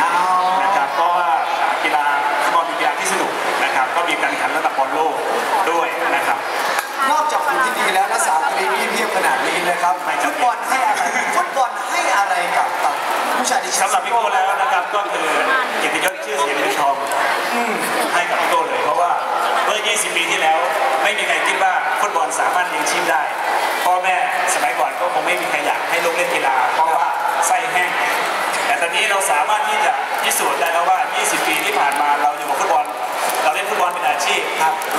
เอานะครับเพราะว่ากีฬาฟุตบอลเป็นกีฬาที่สนุกนะครับก็มีการแข่งขันระดับบอลโลกด้วยนะครับนอกจากคุณที่ดีแล้วนะสามปีนี้เพียบขนาดนี้นะครับฟุตบอลให้อะไรฟุตบอลให้อะไรกับกับผู้ชายดิฉันสำหรับพี่โก้แล้วนะครับก็คือเกียรติยศชื่อเสียงเงินทองให้กับพี่โก้เลยเพราะว่าเมื่อ 20 ปีที่แล้ว ไม่มีใครคิดว่าฟุตบอลสามารถเลี้ยงชีพได้ เราสามารถที่จะพิสูจน์ได้แล้วว่า 20 ปีที่ผ่านมาเราอยู่กับฟุตบอล เราเล่นฟุตบอลเป็นอาชีพ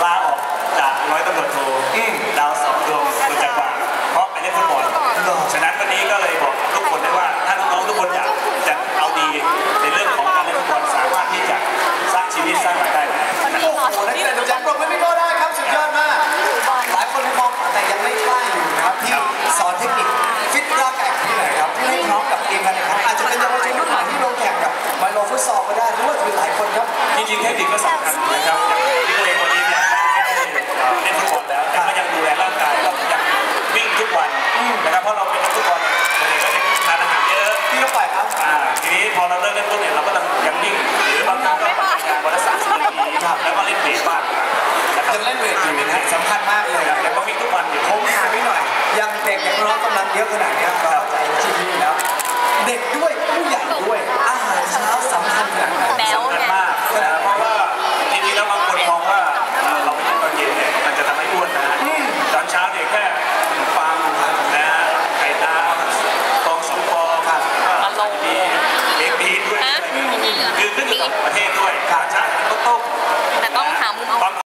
ลาออกจากร้อยตำรวจโทดาวสองดวงบนจักรวาลเพราะไปเล่นฟุตบอลฉะนั้นวันนี้ก็เลยบอกทุกคนได้ว่าถ้าน้องๆทุกคนอยากจะเอาดีในเรื่องของการเล่นฟุตบอลสามารถที่จะสร้างชีวิตสร้างรายได้ได้นะครับโอ้โหนักเตะตัวจักรปรบมือพี่โก้ได้ครับสุดยอดมาก รับจริงๆเทคนิคก็สำคัญนะครับอย่างที่ตัวเองวันนี้เนี่ยไม่ได้เอ่อเล่นฟุตบอลแล้วแต่ก็ยังดูแลร่างกายเรายังวิ่งทุกวันนะครับเพราะเราเป็นนักฟุตบอลเราก็จะทานอาหารเยอะพี่ก็ปล่อยครับอ่าทีนี้พอเราเลิกเล่นปุ๊บเนี่ยเราก็ต้องยังวิ่งหรือบางครั้งก็ปั่นจักรยานวันละสามสิบนาทีแล้วก็เล่นเบสบ้างนะครับยังเล่นเวทอยู่นะสำคัญมากเลยแต่ก็วิ่งทุกวันอยู่ผมถามพี่หน่อยยังเด็กยังน้องกำลังเยอะขนาดเนี้ยเรา